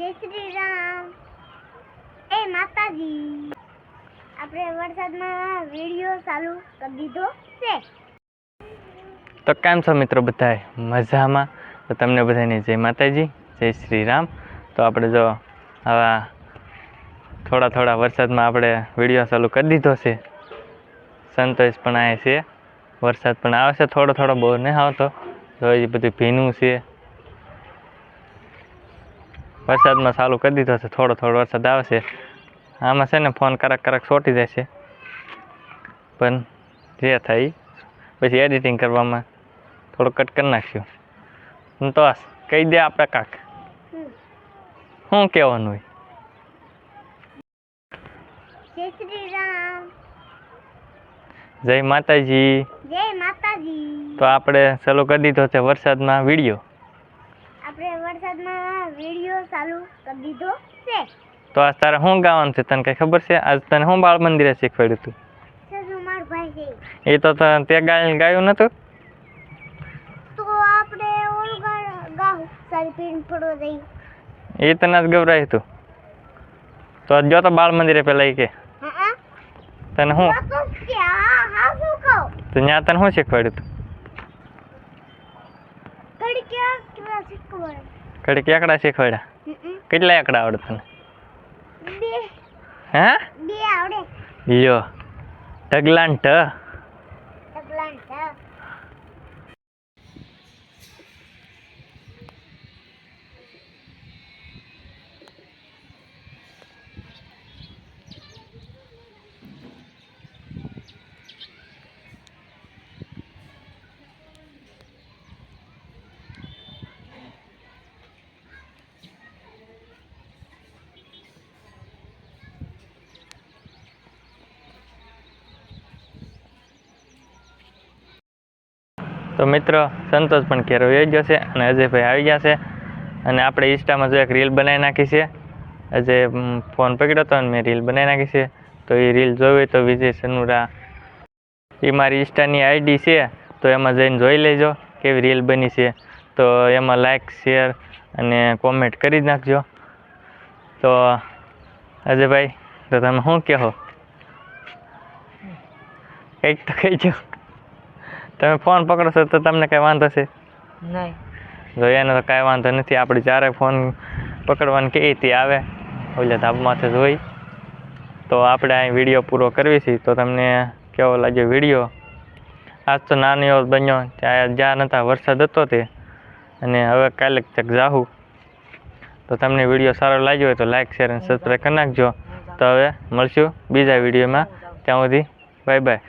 જય શ્રી રામ. એ માતાજી. આપણે વરસાદમાં વીડિયો ચાલુ કરી દીધો છે. તો કેમ છો મિત્રો બધાય? મજામાં? તો તમને બધાને જય માતાજી, જય શ્રી રામ. તો આપણે જો આવા થોડા થોડા વરસાદમાં આપણે વીડિયો ચાલુ કરી દીધો છે. સંતોષ પણ આવે છે. વરસાદ પણ આવે છે. થોડો થોડો બહુ નહીં આવતો. તો એ બધું ભીનું છે. વરસાદમાં ચાલુ કરી દીધો છે. થોડો થોડો વરસાદ આવશે. આમાં છે ને ફોન કરાક કરાક ચોટી જાય છે. પણ જે થાય. પછી એડિટિંગ કરવામાં થોડો કટ કરી નાખ્યું. હું તો કહી દે આપણે કાક. શું કહેવાનું હોય? જય માતાજી. જય માતાજી. તો આપણે ચાલુ કરી દીધો છે વરસાદમાં વીડિયો. વરસાદમાં વીડિયો ચાલુ કરી દીધો છે. તો આજ તારે શું ગાવાનું છે? તને કઈ ખબર છે? આજ તને શું બાળ મંદિરે શીખવાડ્યું હતું સસુ માર ભાઈ છે. એ તો ત- તે ગાય ગાયું નતું? તો આપણે ઓલું ગા- ગાવું સારી પીણ પડો જઈ એ તને જ ગભરાયું હતું તો આજ જો તો બાળ મંદિરે પેલા એ કે. હા તને શું? હા તો કે હા હા શું કહું? તો ત્યાં તને શું શીખવાડ્યું હતું ઘડી કેવા કેવા શીખવાડે ઘડીક એકડા શીખવાડ્યા? કેટલા એકડા આવડે તને? હા હે? બે આવડે. લ્યો ઢગલાન ઢ તકલાન છે તો મિત્ર, સંતોષ પણ ઘેર વહી છે અને અજયભાઈ આવી ગયા છે. અને આપણે ઇન્સ્ટામાં જો એક રીલ બનાવી નાખી છે. અજય ફોન પકડ્યો હતો અને મેં રીલ બનાવી નાખી છે. તો એ રીલ જોવી તો વિજય સનુરા. એ મારી ઇન્સ્ટાની આઈડી છે, તો એમાં જઈને જોઈ લેજો કેવી રીલ બની છે. તો એમાં લાઇક શેર અને કોમેન્ટ કરી જ નાખજો. તો અજયભાઈ, તો તમે શું કહો? કંઈક તો કહીજો. તમે ફોન પકડશો તો તમને કઈ વાંધો છે? નહીં. જો એને તો કાંઈ વાંધો નથી આપણે જ્યારે ફોન પકડવાનું કહે તે આવે ઓલે ધાબમાંથી જોઈ. તો આપણે અહીં વીડિયો પૂરો કરવી છે તો તમને કેવો લાગ્યો વીડિયો? આજ તો નાનો એવો બન્યો ત્યાં જ્યાં નતા વરસાદ હતો તે. અને હવે કાલે તક જાહું. તો તમને વીડિયો સારો લાગ્યો હોય તો લાઈક શેર અને સબસ્ક્રાઈબ કરી નાખજો. તો હવે મળશું બીજા વિડીયોમાં. ત્યાં સુધી બાય બાય